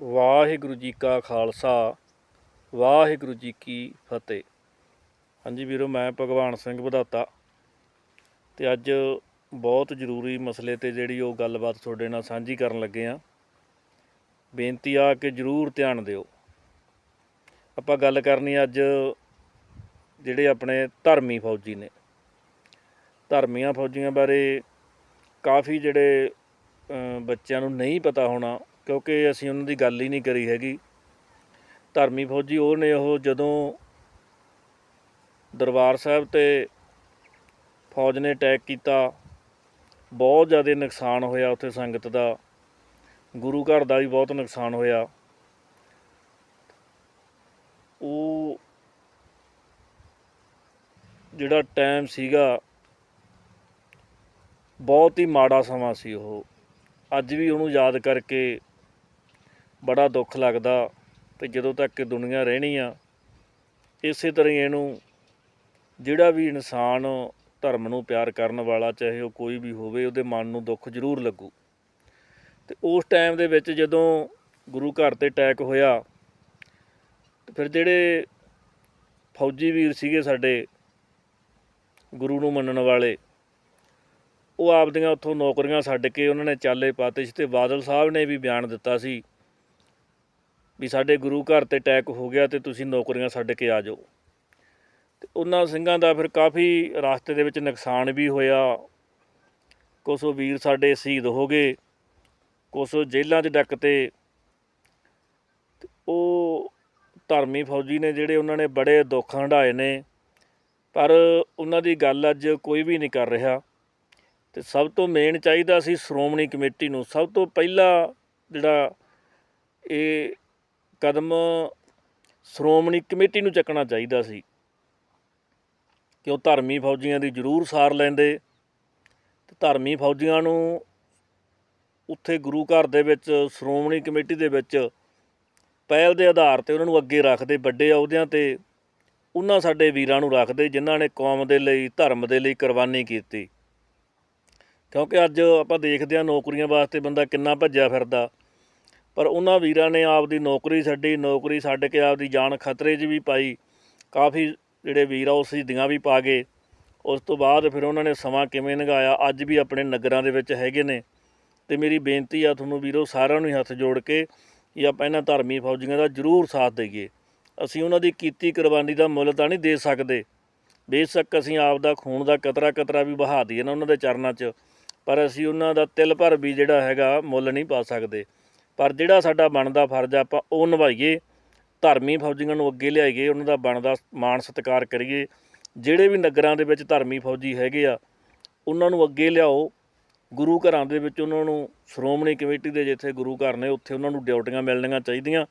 ਵਾਹਿਗੁਰੂ ਜੀ ਕਾ ਖਾਲਸਾ, ਵਾਹਿਗੁਰੂ ਜੀ ਕੀ ਫਤਿਹ। ਹਾਂਜੀ ਵੀਰੋ, ਮੈਂ ਭਗਵਾਨ ਸਿੰਘ ਵਧਾਤਾ। ਤੇ ਅੱਜ ਬਹੁਤ ਜ਼ਰੂਰੀ ਮਸਲੇ ਤੇ ਜਿਹੜੀ ਉਹ ਗੱਲਬਾਤ ਤੁਹਾਡੇ ਨਾਲ ਸਾਂਝੀ ਕਰਨ ਲੱਗੇ ਆ। ਬੇਨਤੀ ਆ ਕਿ ਜ਼ਰੂਰ ਧਿਆਨ ਦਿਓ। ਆਪਾਂ ਗੱਲ ਕਰਨੀ ਅੱਜ ਜਿਹੜੇ ਆਪਣੇ ਧਰਮੀ ਫੌਜੀ ਨੇ। ਧਰਮੀਆਂ ਫੌਜੀਆਂ ਬਾਰੇ ਕਾਫੀ ਜਿਹੜੇ ਬੱਚਿਆਂ ਨੂੰ ਨਹੀਂ ਪਤਾ ਹੋਣਾ ਕਿਉਂਕਿ ਅਸੀਂ ਉਹਨਾਂ ਦੀ ਗੱਲ ਹੀ ਨਹੀਂ ਕਰੀ ਹੈਗੀ। ਧਰਮੀ ਫੌਜੀ ਉਹ ਨੇ ਉਹ ਜਦੋਂ ਦਰਬਾਰ ਸਾਹਿਬ ਤੇ ਫੌਜ ਨੇ ਅਟੈਕ ਕੀਤਾ, ਬਹੁਤ ਜ਼ਿਆਦਾ ਨੁਕਸਾਨ ਹੋਇਆ ਉੱਥੇ ਸੰਗਤ ਦਾ। ਗੁਰੂ ਘਰ ਦਾ ਵੀ ਬਹੁਤ ਨੁਕਸਾਨ ਹੋਇਆ। ਉਹ ਜਿਹੜਾ ਟਾਈਮ ਸੀਗਾ, ਬਹੁਤ ਹੀ ਮਾੜਾ ਸਮਾਂ ਸੀ ਉਹ। ਅੱਜ ਵੀ ਉਹਨੂੰ ਯਾਦ ਕਰਕੇ ਬੜਾ ਦੁੱਖ ਲੱਗਦਾ ਤੇ ਜਦੋਂ ਤੱਕ ਇਹ ਦੁਨੀਆ ਰਹਿਣੀ ਆ, ਇਸੇ ਤਰ੍ਹਾਂ ਹੀ ਇਹਨੂੰ ਜਿਹੜਾ ਵੀ ਇਨਸਾਨ ਧਰਮ ਨੂੰ ਪਿਆਰ ਕਰਨ ਵਾਲਾ, ਚਾਹੇ ਉਹ ਕੋਈ ਵੀ ਹੋਵੇ, ਉਹਦੇ ਮਨ ਨੂੰ ਦੁੱਖ ਜ਼ਰੂਰ ਲੱਗੂ। ਤੇ ਉਸ ਟਾਈਮ ਦੇ ਵਿੱਚ ਜਦੋਂ ਗੁਰੂ ਘਰ ਤੇ ਅਟੈਕ ਹੋਇਆ, ਤੇ ਫਿਰ ਜਿਹੜੇ ਫੌਜੀ ਵੀਰ ਸੀਗੇ ਸਾਡੇ ਗੁਰੂ ਨੂੰ ਮੰਨਣ ਵਾਲੇ, ਉਹ ਆਪਦੀਆਂ ਉੱਥੋਂ ਨੌਕਰੀਆਂ ਛੱਡ ਕੇ ਉਹਨਾਂ ਨੇ ਚਾਲੇ ਪਾਤੇ ਸੀ ਤੇ ਬਾਦਲ ਸਾਹਿਬ ਨੇ ਵੀ ਬਿਆਨ ਦਿੱਤਾ ਸੀ ਵੀ ਸਾਡੇ ਗੁਰੂ ਘਰ ਤੇ ਅਟੈਕ ਹੋ ਗਿਆ ਤੇ ਤੁਸੀਂ ਨੌਕਰੀਆਂ ਛੱਡ ਕੇ ਆ ਜਾਓ। ਤੇ ਉਹਨਾਂ ਸਿੰਘਾਂ ਦਾ ਫਿਰ ਕਾਫੀ ਰਾਸਤੇ ਦੇ ਵਿੱਚ ਨੁਕਸਾਨ ਵੀ ਹੋਇਆ। ਕੁਛ ਉਹ ਵੀਰ ਸਾਡੇ ਸ਼ਹੀਦ ਹੋ ਗਏ, ਕੁਛ ਜੇਲ੍ਹਾਂ 'ਚ ਡੱਕ ਤੇ। ਉਹ ਧਰਮੀ ਫੌਜੀ ਨੇ ਜਿਹੜੇ ਉਹਨਾਂ ਨੇ ਬੜੇ ਦੁੱਖ ਹੰਢਾਏ ਨੇ, ਪਰ ਉਹਨਾਂ ਦੀ ਗੱਲ ਅੱਜ ਕੋਈ ਵੀ ਨਹੀਂ ਕਰ ਰਿਹਾ। ਤੇ ਸਭ ਤੋਂ ਮੇਨ ਚਾਹੀਦਾ ਸੀ ਸ਼੍ਰੋਮਣੀ ਕਮੇਟੀ ਨੂੰ। ਸਭ ਤੋਂ ਪਹਿਲਾ ਜਿਹੜਾ ਇਹ ਕਦਮ ਸ਼੍ਰੋਮਣੀ ਕਮੇਟੀ ਨੂੰ ਚੱਕਣਾ ਚਾਹੀਦਾ ਸੀ ਕਿ ਉਹ ਧਰਮੀ ਫੌਜੀਆਂ ਦੀ ਜ਼ਰੂਰ ਸਾਰ ਲੈਂਦੇ ਤੇ ਧਰਮੀ ਫੌਜੀਆਂ ਨੂੰ ਉੱਥੇ ਗੁਰੂ ਘਰ ਦੇ ਵਿੱਚ, ਸ਼੍ਰੋਮਣੀ ਕਮੇਟੀ ਦੇ ਵਿੱਚ ਪਹਿਲ ਦੇ ਆਧਾਰ ਤੇ ਉਹਨਾਂ ਨੂੰ ਅੱਗੇ ਰੱਖਦੇ, ਵੱਡੇ ਅਹੁਦਿਆਂ ਤੇ ਉਹਨਾਂ ਸਾਡੇ ਵੀਰਾਂ ਨੂੰ ਰੱਖਦੇ, ਜਿਨ੍ਹਾਂ ਨੇ ਕੌਮ ਦੇ ਲਈ, ਧਰਮ ਦੇ ਲਈ ਕੁਰਬਾਨੀ ਕੀਤੀ। ਕਿਉਂਕਿ ਅੱਜ ਆਪਾਂ ਦੇਖਦੇ ਹਾਂ ਨੌਕਰੀਆਂ ਵਾਸਤੇ ਬੰਦਾ ਕਿੰਨਾ ਭੱਜਿਆ ਫਿਰਦਾ। ਪਰ ਉਹਨਾਂ ਵੀਰਾਂ ਨੇ ਆਪਦੀ ਨੌਕਰੀ ਛੱਡੀ, ਨੌਕਰੀ ਛੱਡ ਕੇ ਆਪਦੀ ਜਾਨ ਖਤਰੇ 'ਚ ਵੀ ਪਾਈ। ਕਾਫੀ ਜਿਹੜੇ ਵੀਰ ਆ, ਉਹ ਸ਼ਹੀਦੀਆਂ ਵੀ ਪਾ ਗਏ। ਉਸ ਤੋਂ ਬਾਅਦ ਫਿਰ ਉਹਨਾਂ ਨੇ ਸਮਾਂ ਕਿਵੇਂ ਲੰਘਾਇਆ, ਅੱਜ ਵੀ ਆਪਣੇ ਨਗਰਾਂ ਦੇ ਵਿੱਚ ਹੈਗੇ ਨੇ। ਤੇ ਮੇਰੀ ਬੇਨਤੀ ਆ ਤੁਹਾਨੂੰ ਵੀਰੋ, ਸਾਰਿਆਂ ਨੂੰ ਹੀ ਹੱਥ ਜੋੜ ਕੇ ਕਿ ਆਪਾਂ ਇਹਨਾਂ ਧਰਮੀ ਫੌਜੀਆਂ ਦਾ ਜ਼ਰੂਰ ਸਾਥ ਦਈਏ। ਅਸੀਂ ਉਹਨਾਂ ਦੀ ਕੀਤੀ ਕੁਰਬਾਨੀ ਦਾ ਮੁੱਲ ਤਾਂ ਨਹੀਂ ਦੇ ਸਕਦੇ। ਬੇਸ਼ੱਕ ਅਸੀਂ ਆਪ ਦਾ ਖੂਨ ਦਾ ਕਤਰਾ ਕਤਰਾ ਵੀ ਬਹਾ ਦਈਏ ਨਾ ਉਹਨਾਂ ਦੇ ਚਰਨਾਂ 'ਚ, ਪਰ ਅਸੀਂ ਉਹਨਾਂ ਦਾ ਤਿਲ ਭਰ ਵੀ ਜਿਹੜਾ ਹੈਗਾ ਮੁੱਲ ਨਹੀਂ ਪਾ ਸਕਦੇ। ਪਰ ਜਿਹੜਾ ਸਾਡਾ ਬਣਦਾ ਫਰਜ਼ ਆ, ਆਪਾਂ ਉਹ ਨਿਭਾਈਏ, ਧਰਮੀ ਫੌਜੀਆਂ ਨੂੰ ਅੱਗੇ ਲਿਆਈਏ, ਉਹਨਾਂ ਦਾ ਬਣਦਾ ਮਾਣ ਸਤਿਕਾਰ ਕਰੀਏ। ਜਿਹੜੇ ਵੀ ਨਗਰਾਂ ਦੇ ਵਿੱਚ ਧਰਮੀ ਫੌਜੀ ਹੈਗੇ ਆ, ਉਹਨਾਂ ਨੂੰ ਅੱਗੇ ਲਿਆਓ। ਗੁਰੂ ਘਰਾਂ ਦੇ ਵਿੱਚ ਉਹਨਾਂ ਨੂੰ ਸ਼੍ਰੋਮਣੀ ਕਮੇਟੀ ਦੇ ਜਿੱਥੇ ਗੁਰੂ ਘਰ ਨੇ, ਉੱਥੇ ਉਹਨਾਂ ਨੂੰ ਡਿਊਟੀਆਂ ਮਿਲਣੀਆਂ ਚਾਹੀਦੀਆਂ।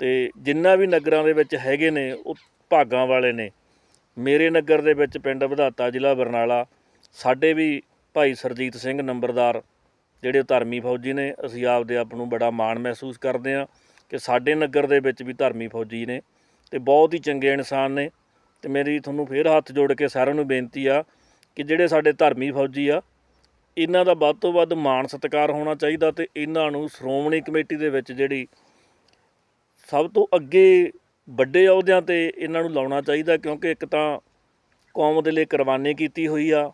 ਤੇ ਜਿੰਨਾ ਵੀ ਨਗਰਾਂ ਦੇ ਵਿੱਚ ਹੈਗੇ ਨੇ, ਉਹ ਭਾਗਾਂ ਵਾਲੇ ਨੇ, ਮੇਰੇ ਨਗਰ ਦੇ ਵਿੱਚ ਪਿੰਡ ਵਧਾਤਾ ਜ਼ਿਲ੍ਹਾ ਬਰਨਾਲਾ, ਸਾਡੇ ਵੀ ਭਾਈ ਸਰਜੀਤ ਸਿੰਘ ਨੰਬਰਦਾਰ ਜਿਹੜੇ ਧਰਮੀ ਫੌਜੀ ਨੇ, ਅਸੀਂ ਆਪਦੇ ਆਪ ਨੂੰ ਬੜਾ ਮਾਣ ਮਹਿਸੂਸ ਕਰਦੇ ਹਾਂ ਕਿ ਸਾਡੇ ਨਗਰ ਦੇ ਵਿੱਚ ਵੀ ਧਰਮੀ ਫੌਜੀ ਨੇ ਤੇ ਬਹੁਤ ਹੀ ਚੰਗੇ ਇਨਸਾਨ ਨੇ ਤੇ ਮੇਰੀ ਤੁਹਾਨੂੰ ਫੇਰ ਹੱਥ ਜੋੜ ਕੇ ਸਾਰਿਆਂ ਨੂੰ ਬੇਨਤੀ ਆ ਕਿ ਜਿਹੜੇ ਸਾਡੇ ਧਰਮੀ ਫੌਜੀ ਆ, ਇਹਨਾਂ ਦਾ ਵੱਧ ਤੋਂ ਵੱਧ ਮਾਣ ਸਤਿਕਾਰ ਹੋਣਾ ਚਾਹੀਦਾ ਤੇ ਇਹਨਾਂ ਨੂੰ ਸ਼੍ਰੋਮਣੀ ਕਮੇਟੀ ਦੇ ਵਿੱਚ ਜਿਹੜੀ ਸਭ ਤੋਂ ਅੱਗੇ ਵੱਡੇ ਅਹੁਦਿਆਂ ਤੇ ਇਹਨਾਂ ਨੂੰ ਲਾਉਣਾ ਚਾਹੀਦਾ ਕਿਉਂਕਿ ਇੱਕ ਤਾਂ ਕੌਮ ਦੇ ਲਈ ਕੁਰਬਾਨੀ ਕੀਤੀ ਹੋਈ ਆ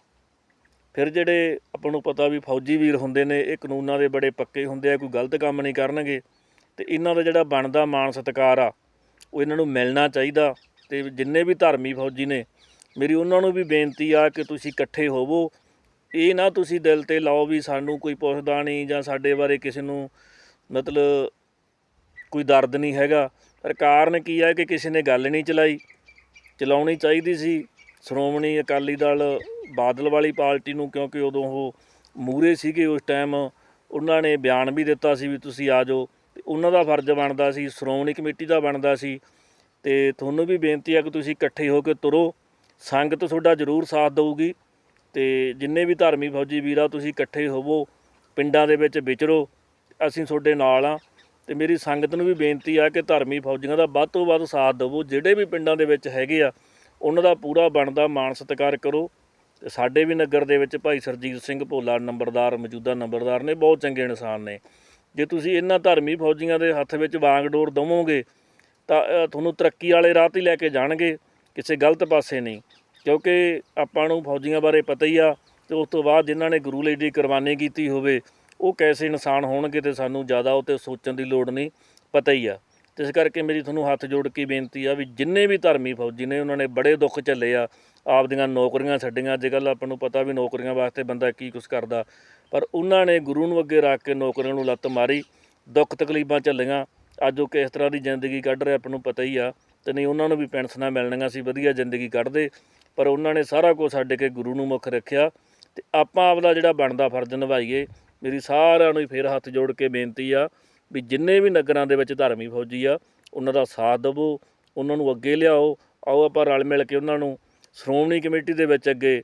ਫਿਰ ਜਿਹੜੇ ਆਪਾਂ ਨੂੰ ਪਤਾ ਵੀ ਫੌਜੀ ਵੀਰ ਹੁੰਦੇ ਨੇ, ਇਹ ਕਾਨੂੰਨਾਂ ਦੇ ਬੜੇ ਪੱਕੇ ਹੁੰਦੇ ਆ, ਕੋਈ ਗਲਤ ਕੰਮ ਨਹੀਂ ਕਰਨਗੇ, ਤੇ ਇਹਨਾਂ ਦਾ ਜਿਹੜਾ ਬਣਦਾ ਮਾਣ ਸਤਿਕਾਰ ਆ, ਉਹ ਇਹਨਾਂ ਨੂੰ ਮਿਲਣਾ ਚਾਹੀਦਾ, ਤੇ ਜਿੰਨੇ ਵੀ ਧਰਮੀ ਫੌਜੀ ਨੇ, ਮੇਰੀ ਉਹਨਾਂ ਨੂੰ ਵੀ ਬੇਨਤੀ ਆ ਕਿ ਤੁਸੀਂ ਇਕੱਠੇ ਹੋਵੋ, ਇਹ ਨਾ ਤੁਸੀਂ ਦਿਲ ਤੇ ਲਾਓ ਵੀ ਸਾਨੂੰ ਕੋਈ ਪੁੱਛਦਾ ਨਹੀਂ ਜਾਂ ਸਾਡੇ ਬਾਰੇ ਕਿਸੇ ਨੂੰ ਮਤਲਬ ਕੋਈ ਦਰਦ ਨਹੀਂ ਹੈਗਾ, ਪਰ ਕਾਰਨ ਕੀ ਆ ਕਿ ਕਿਸੇ ਨੇ ਗੱਲ ਨਹੀਂ ਚਲਾਈ, ਚਲਾਉਣੀ ਚਾਹੀਦੀ ਸੀ ਸ਼੍ਰੋਮਣੀ ਅਕਾਲੀ ਦਲ ਬਾਦਲ ਵਾਲੀ ਪਾਰਟੀ ਨੂੰ, ਕਿਉਂਕਿ ਉਦੋਂ ਉਹ ਮੂਰੇ ਸੀਗੇ ਉਸ ਟਾਈਮ, ਉਹਨਾਂ ਨੇ ਬਿਆਨ ਵੀ ਦਿੱਤਾ ਸੀ ਵੀ ਤੁਸੀਂ ਆ ਜਾਓ। ਤੇ ਉਹਨਾਂ ਦਾ ਫਰਜ਼ ਬਣਦਾ ਸੀ, ਸ਼੍ਰੋਮਣੀ ਕਮੇਟੀ ਦਾ ਬਣਦਾ ਸੀ। ਤੇ ਤੁਹਾਨੂੰ ਵੀ ਬੇਨਤੀ ਹੈ ਕਿ ਤੁਸੀਂ ਇਕੱਠੇ ਹੋ ਕੇ ਤੁਰੋ। ਸੰਗਤ ਤੁਹਾਡਾ ਜ਼ਰੂਰ ਸਾਥ ਦੇਊਗੀ। ਤੇ ਜਿੰਨੇ ਵੀ ਧਾਰਮੀ ਫੌਜੀ ਵੀਰਾ ਤੁਸੀਂ ਇਕੱਠੇ ਹੋਵੋ। ਪਿੰਡਾਂ ਦੇ ਵਿੱਚ ਵਿਚਰੋ। ਅਸੀਂ ਤੁਹਾਡੇ ਨਾਲ ਆ। ਤੇ ਮੇਰੀ ਸੰਗਤ ਨੂੰ ਵੀ ਬੇਨਤੀ ਆ ਕਿ ਧਾਰਮੀ ਫੌਜੀਆਂ ਦਾ ਵੱਧ ਤੋਂ ਵੱਧ ਸਾਥ ਦਿਵੋ। ਜਿਹੜੇ ਵੀ ਪਿੰਡਾਂ ਦੇ ਵਿੱਚ ਹੈਗੇ ਆ ਉਹਨਾਂ ਦਾ ਪੂਰਾ ਬਣਦਾ ਮਾਣ ਸਤਿਕਾਰ ਕਰੋ। ਤੇ ਸਾਡੇ ਵੀ ਨਗਰ ਦੇ ਵਿੱਚ ਭਾਈ ਸਰਜੀਤ ਸਿੰਘ ਭੋਲਾ ਨੰਬਰਦਾਰ, ਮੌਜੂਦਾ ਨੰਬਰਦਾਰ ਨੇ, ਬਹੁਤ ਚੰਗੇ ਇਨਸਾਨ ਨੇ। ਜੇ ਤੁਸੀਂ ਇਹਨਾਂ ਧਰਮੀ ਫੌਜੀਆਂ ਦੇ ਹੱਥ ਵਿੱਚ ਵਾਂਗਡੋਰ ਦਵੋਗੇ, ਤਾਂ ਤੁਹਾਨੂੰ ਤਰੱਕੀ ਵਾਲੇ ਰਾਹ ਤੇ ਲੈ ਕੇ ਜਾਣਗੇ, ਕਿਸੇ ਗਲਤ ਪਾਸੇ ਨਹੀਂ। ਕਿਉਂਕਿ ਆਪਾਂ ਨੂੰ ਫੌਜੀਆਂ ਬਾਰੇ ਪਤਾ ਹੀ ਆ, ਤੇ ਉਸ ਤੋਂ ਬਾਅਦ ਜਿਨ੍ਹਾਂ ਨੇ ਗੁਰੂ ਲਈ ਦੀ ਕੁਰਬਾਨੀ ਕੀਤੀ ਹੋਵੇ, ਉਹ ਕੈਸੇ ਇਨਸਾਨ ਹੋਣਗੇ ਤੇ ਸਾਨੂੰ ਜ਼ਿਆਦਾ ਉਹ ਤੇ ਸੋਚਣ ਦੀ ਲੋੜ ਨਹੀਂ, ਪਤਾ ਹੀ ਆ। ਤੇ ਇਸ ਕਰਕੇ ਮੇਰੀ ਤੁਹਾਨੂੰ ਹੱਥ ਜੋੜ ਕੇ ਬੇਨਤੀ ਆ ਵੀ ਜਿੰਨੇ ਵੀ ਧਰਮੀ ਫੌਜੀ ਨੇ, ਉਹਨਾਂ ਨੇ ਬੜੇ ਦੁੱਖ ਝੱਲੇ ਆ, ਆਪਦੀਆਂ ਨੌਕਰੀਆਂ ਛੱਡੀਆਂ। ਅੱਜ ਕੱਲ੍ਹ ਆਪਾਂ ਨੂੰ ਪਤਾ ਵੀ ਨੌਕਰੀਆਂ ਵਾਸਤੇ ਬੰਦਾ ਕੀ ਕੁਛ ਕਰਦਾ। ਪਰ ਉਹਨਾਂ ਨੇ ਗੁਰੂ ਨੂੰ ਅੱਗੇ ਰੱਖ ਕੇ ਨੌਕਰੀਆਂ ਨੂੰ ਲੱਤ ਮਾਰੀ, ਦੁੱਖ ਤਕਲੀਫਾਂ ਝੱਲੀਆਂ। ਅੱਜ ਉਹ ਕਿਸ ਤਰ੍ਹਾਂ ਦੀ ਜ਼ਿੰਦਗੀ ਕੱਢ ਰਿਹਾ ਆਪਾਂ ਨੂੰ ਪਤਾ ਹੀ ਆ। ਤੇ ਨਹੀਂ, ਉਹਨਾਂ ਨੂੰ ਵੀ ਪੈਨਸ਼ਨਾਂ ਮਿਲਣੀਆਂ ਸੀ, ਵਧੀਆ ਜ਼ਿੰਦਗੀ ਕੱਢਦੇ। ਪਰ ਉਹਨਾਂ ਨੇ ਸਾਰਾ ਕੁਝ ਛੱਡ ਕੇ ਗੁਰੂ ਨੂੰ ਮੁੱਖ ਰੱਖਿਆ। ਤੇ ਆਪਾਂ ਆਪਦਾ ਜਿਹੜਾ ਬਣਦਾ ਫਰਜ਼ ਨਿਭਾਈਏ, ਮੇਰੀ ਸਾਰਿਆਂ ਨੂੰ ਹੀ ਫੇਰ ਹੱਥ ਜੋੜ ਕੇ ਬੇਨਤੀ ਆ ਵੀ ਜਿੰਨੇ ਵੀ ਨਗਰਾਂ ਦੇ ਵਿੱਚ ਧਾਰਮਿਕ ਫੌਜੀ ਆ, ਉਹਨਾਂ ਦਾ ਸਾਥ ਦੇਵੋ, ਉਹਨਾਂ ਨੂੰ ਅੱਗੇ ਲਿਆਓ, ਆਓ ਆਪਾਂ ਰਲ ਮਿਲ ਕੇ ਉਹਨਾਂ ਨੂੰ ਸ਼੍ਰੋਮਣੀ ਕਮੇਟੀ ਦੇ ਵਿੱਚ ਅੱਗੇ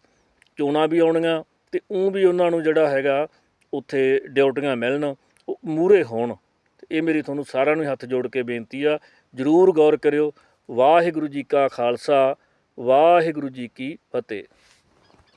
ਚੋਣਾਂ ਵੀ ਆਉਣੀਆਂ ਤੇ ਉਹ ਵੀ ਉਹਨਾਂ ਨੂੰ ਜਿਹੜਾ ਹੈਗਾ ਉੱਥੇ ਡਿਊਟੀਆਂ ਮਿਲਣ, ਉਹ ਮੂਰੇ ਹੋਣ। ਤੇ ਇਹ ਮੇਰੀ ਤੁਹਾਨੂੰ ਸਾਰਿਆਂ ਨੂੰ ਹੱਥ ਜੋੜ ਕੇ ਬੇਨਤੀ ਆ, ਜਰੂਰ ਗੌਰ ਕਰਿਓ। ਵਾਹਿਗੁਰੂ ਜੀ ਕਾ ਖਾਲਸਾ, ਵਾਹਿਗੁਰੂ ਜੀ ਕੀ ਫਤਿਹ।